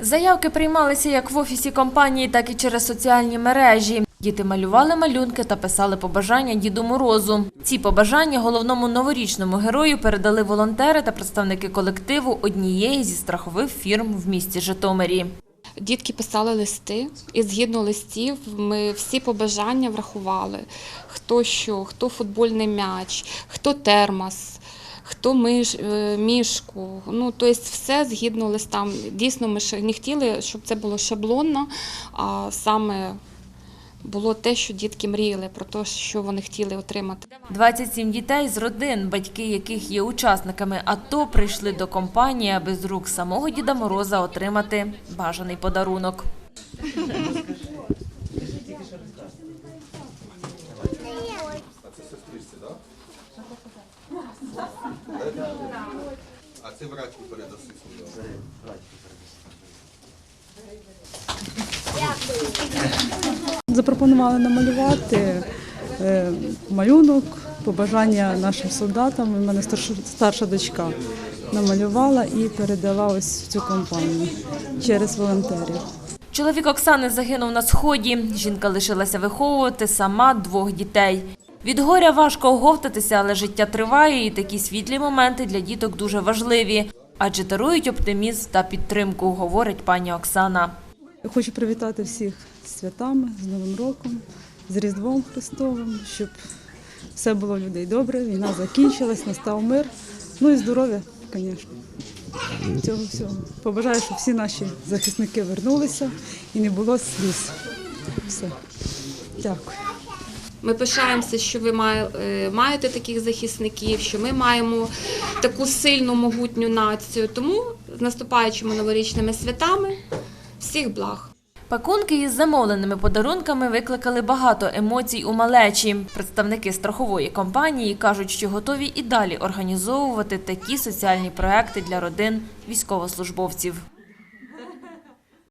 Заявки приймалися як в офісі компанії, так і через соціальні мережі. Діти малювали малюнки та писали побажання Діду Морозу. Ці побажання головному новорічному герою передали волонтери та представники колективу однієї зі страхових фірм в місті Житомирі. Дітки писали листи, і згідно листів ми всі побажання врахували. Хто що, хто футбольний м'яч, хто термос, хто миш, е, мішку. Ну, тобто все згідно листам. Дійсно, ми ще не хотіли, щоб це було шаблонно, а саме було те, що дітки мріяли про те, що вони хотіли отримати. 27 дітей з родин, батьки яких є учасниками АТО, прийшли до компанії, аби з рук самого Діда Мороза отримати бажаний подарунок. А це братку передаси свою. Запропонували намалювати е, малюнок, побажання нашим солдатам. У мене старша, старша дочка намалювала і передала ось в цю компанію через волонтерів. Чоловік Оксани загинув на сході. Жінка лишилася виховувати сама двох дітей. Від горя важко оговтатися, але життя триває, і такі світлі моменти для діток дуже важливі, адже дарують оптимізм та підтримку, говорить пані Оксана. Хочу привітати всіх з святами, з Новим роком, з Різдвом Христовим, щоб все було у людей добре, війна закінчилась, настав мир. Ну і здоров'я, звісно. Цього всього. Побажаю, щоб всі наші захисники вернулися і не було сліз. Все. Дякую. Ми пишаємося, що ви е, маєте таких захисників, що ми маємо таку сильну могутню націю. Тому з наступаючими новорічними святами всіх благ. Пакунки із замовленими подарунками викликали багато емоцій у малечі. Представники страхової компанії кажуть, що готові і далі організовувати такі соціальні проекти для родин військовослужбовців.